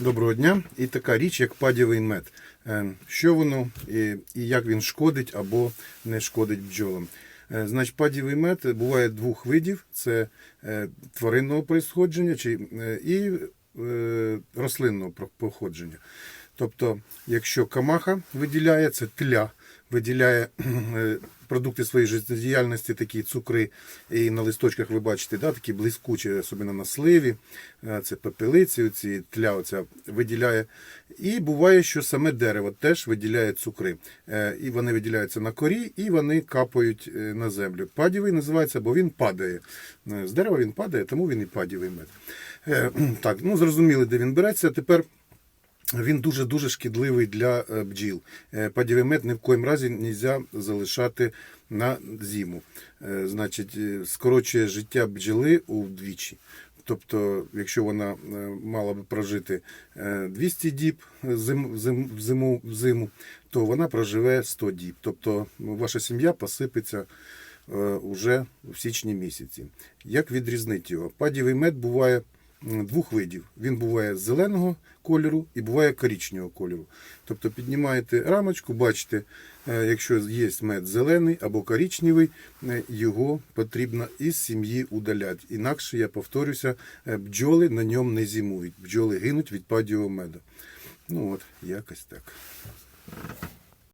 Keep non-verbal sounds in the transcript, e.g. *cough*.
Доброго дня. І така річ, як падєвий мед. Е, Що воно і, як він шкодить або не шкодить бджолам. Е, Значить, падєвий мед буває двох видів: це е, тваринного происходження і рослинного походження. Тобто, якщо камаха виділяє, це тля, виділяє *clears throat* е, продукти своєї життєдіяльності, такі цукри, і на листочках ви бачите, да, такі блискучі, особливо на сливі, е, це пепелиці, оці, тля оця виділяє. І буває, що саме дерево теж виділяє цукри. Е, І вони виділяються на корі, і вони капають на землю. Падівий називається, бо він падає. З дерева він падає, тому він і падівий мед. *clears throat* Так, ну зрозуміли, де він береться. Тепер він дуже-дуже шкідливий для е, бджіл. Е, Падєвий мед ні в коїм разі не можна залишати на зиму. Е, Значить, скорочує життя бджоли удвічі. Тобто, якщо вона мала би прожити е, 200 діб зим, зим, зиму, зиму, то вона проживе 100 діб. Тобто ваша сім'я посипеться уже в січні місяці. Як відрізнити його? Падєвий мед буває двох видів. Він буває зеленого кольору і буває коричневого кольору. Тобто піднімаєте рамочку, бачите, е, якщо є мед зелений або коричневий, е, його потрібно із сім'ї удаляти. Інакше, я повторюся, е, бджоли на ньому не зимують. Бджоли гинуть від падівого меду. Ну от, якось так.